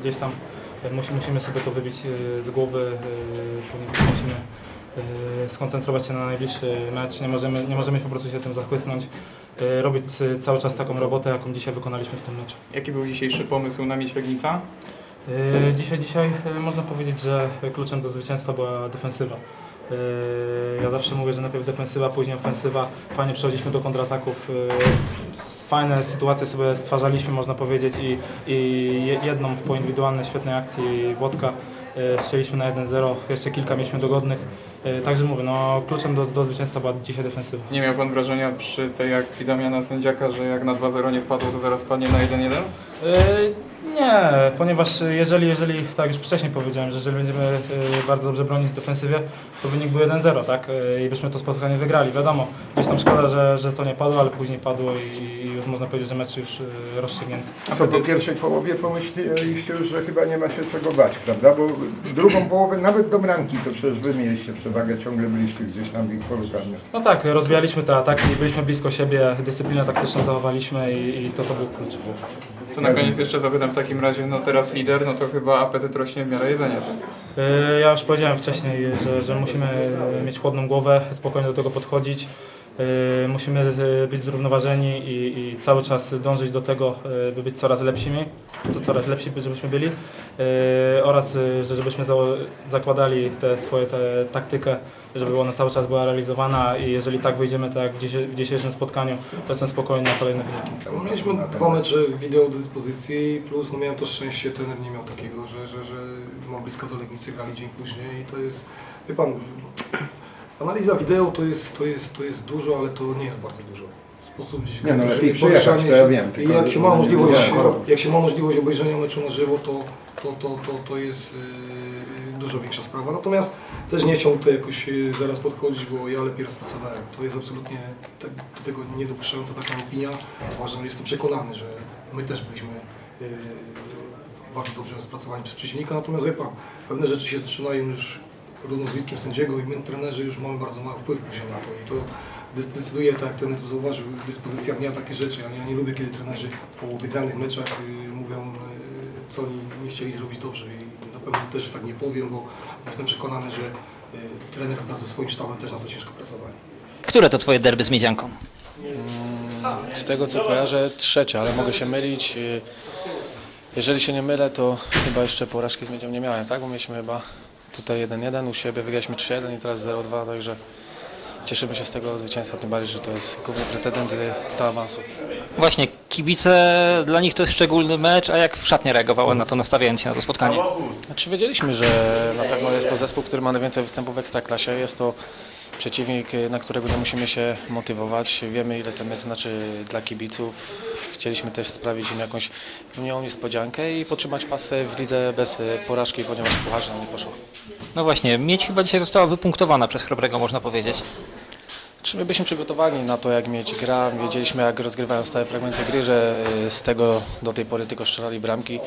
gdzieś tam e, musi, musimy sobie to wybić e, z głowy, e, ponieważ musimy skoncentrować się na najbliższy mecz, nie możemy, nie możemy po prostu się tym zachłysnąć, robić cały czas taką robotę, jaką dzisiaj wykonaliśmy w tym meczu. Jaki był dzisiejszy pomysł na mieć Legnica? Dzisiaj, dzisiaj można powiedzieć, że kluczem do zwycięstwa była defensywa. Ja zawsze mówię, że najpierw defensywa, później ofensywa. Fajnie przechodziliśmy do kontrataków. Fajne sytuacje sobie stwarzaliśmy, można powiedzieć, i, i je- jedną po indywidualnej świetnej akcji Włodka e, strzeliśmy na 1-0. Jeszcze kilka mieliśmy dogodnych. E, Także mówię, no, kluczem do, do zwycięstwa była dzisiaj defensywa. Nie miał pan wrażenia przy tej akcji Damiana Sędziaka, że jak na 2-0 nie wpadło, to zaraz padnie na 1-1? E, Nie, ponieważ jeżeli, jeżeli, tak już wcześniej powiedziałem, że jeżeli będziemy e, bardzo dobrze bronić w defensywie, to wynik był 1-0, tak? E, I byśmy to spotkanie wygrali. Wiadomo, gdzieś tam szkoda, że, że to nie padło, ale później padło i, już można powiedzieć, że mecz już rozstrzygnięty. A po pierwszej połowie pomyśleliście już, że chyba nie ma się czego bać, prawda? Bo drugą połowę, nawet do bramki, to przecież wy mieliście przewagę, ciągle byliście gdzieś tam w ich. No tak, rozwijaliśmy te ataki, byliśmy blisko siebie, dyscyplinę taktyczną zachowaliśmy i, i to, to był klucz. To na koniec jeszcze zapytam w takim razie, no teraz lider, no to chyba apetyt rośnie w miarę jedzenia. tak? E, Ja już powiedziałem wcześniej, że, że musimy mieć chłodną głowę, spokojnie do tego podchodzić. E, Musimy e, być zrównoważeni i, i cały czas dążyć do tego, e, by być coraz lepszymi, co coraz lepsi, żebyśmy byli oraz że żebyśmy zakładali te swoje te taktykę, żeby ona cały czas była realizowana i jeżeli tak wyjdziemy tak jak w, dzisie, w dzisiejszym spotkaniu, to jestem spokojny na kolejne wyniki. Mieliśmy dwa mecze wideo do dyspozycji, plus no miałem to szczęście, trener nie miał takiego, że, że, że mam blisko do Legnicy, grali dzień później i to jest, wie Pan, analiza wideo to jest, to jest, to jest dużo, ale to nie jest bardzo dużo. Sposób gdzieś Nie, no, lepiej przyjechać, to ja wiem, I tylko jak się ma nie możliwość, jak się ma możliwość obejrzenia meczu na żywo, to, to, to, to, to jest yy, dużo większa sprawa. Natomiast też nie chciałbym tutaj jakoś yy, zaraz podchodzić, bo ja lepiej rozpracowałem. To jest absolutnie tak, do tego niedopuszczająca taka opinia. Uważam, jestem przekonany, że my też byliśmy yy, bardzo dobrze rozpracowani przez przeciwnika, natomiast wie Pan, pewne rzeczy się zaczynają już trudno nazwiskiem sędziego i my trenerzy już mamy bardzo mały wpływ na to i to decyduje, tak jak trener to zauważył, dyspozycja dnia, takie rzeczy. Ja nie lubię, kiedy trenerzy po wygranych meczach y, mówią, y, co oni nie chcieli zrobić dobrze i na pewno też tak nie powiem, bo jestem przekonany, że y, trener wraz ze swoim sztabem też na to ciężko pracowali. Które to Twoje derby z Miedzianką? Mm, z tego co kojarzę trzecie, ale mogę się mylić. Jeżeli się nie mylę, to chyba jeszcze porażki z Miedzią nie miałem, tak? Bo mieliśmy chyba tutaj 1-1, u siebie wygraliśmy 3-1 i teraz 0-2, także cieszymy się z tego zwycięstwa, tym bardziej, że to jest główny pretendent do awansu. Właśnie, kibice, dla nich to jest szczególny mecz, a jak w szatnie reagowała na to, nastawiając się na to spotkanie? Znaczy wiedzieliśmy, że na pewno jest to zespół, który ma najwięcej występów w Ekstraklasie. Jest to przeciwnik, y, na którego nie musimy się motywować. Wiemy, ile ten mecz znaczy dla kibiców. Chcieliśmy też sprawić im jakąś miłą niespodziankę i podtrzymać pasę w lidze bez y, porażki, ponieważ pucharze nam nie poszło. No właśnie, Miedź chyba dzisiaj została wypunktowana przez Chrobrego, można powiedzieć. Czy my byliśmy przygotowani na to, jak mieć gra, wiedzieliśmy, jak rozgrywają stałe fragmenty gry, że y, z tego do tej pory tylko strzelali bramki.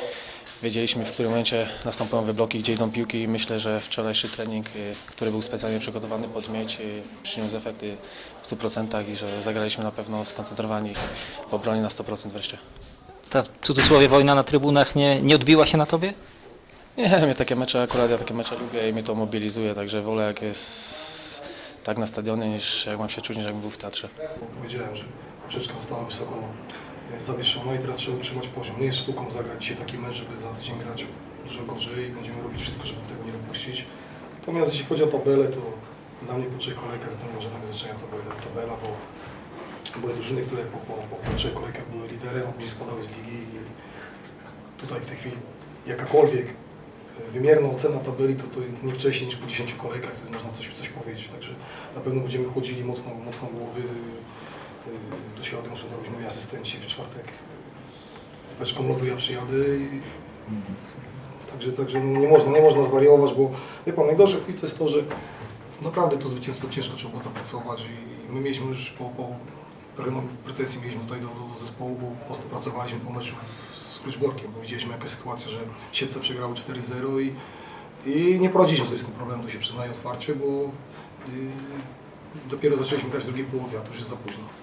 Wiedzieliśmy, w którym momencie następują wybloki, gdzie idą piłki i myślę, że wczorajszy trening, y, który był specjalnie przygotowany pod mieć, y, przyniósł efekty w 100% i że zagraliśmy na pewno skoncentrowani w obronie na 100% wreszcie. Ta w cudzysłowie wojna na trybunach nie, nie odbiła się na tobie? Nie, mnie takie mecze, akurat ja takie mecze lubię i mnie to mobilizuje, także wolę jak jest tak na stadionie, niż jak mam się czuć, niż jak był w teatrze. Powiedziałem, że poprzeczka została wysoko e, zawieszona i teraz trzeba utrzymać poziom. Nie jest sztuką zagrać dzisiaj taki mecz, żeby za tydzień grać dużo gorzej. Będziemy robić wszystko, żeby tego nie dopuścić. Natomiast jeśli chodzi o tabelę, to dla mnie po trzech kolejkach to nie ma żadnego znaczenia tabela, bo były drużyny, które po, po, po, po trzech kolejkach były liderem, a później spadały z ligi i tutaj w tej chwili jakakolwiek wymierna ocena tabeli, to, to jest nie wcześniej niż po 10 kolejkach, wtedy można coś, coś powiedzieć. Także na pewno będziemy chodzili mocno, mocno głowy. Do środy muszą robić moi asystenci w czwartek. Z beczką lodu ja przyjadę i... Także, także no nie, można, nie można zwariować, bo wie Pan, najgorsze w piłce jest to, że naprawdę to zwycięstwo ciężko trzeba było zapracować i my mieliśmy już po, po trochę mam pretensji mieliśmy tutaj do, do, do zespołu, bo mocno pracowaliśmy po meczu z Kluczborkiem, bo widzieliśmy jaka sytuacja, że Siedlce przegrały 4-0 i, i nie poradziliśmy sobie z tym problemem, to się przyznaję otwarcie, bo yy, dopiero zaczęliśmy grać w drugiej połowie, a to już jest za późno.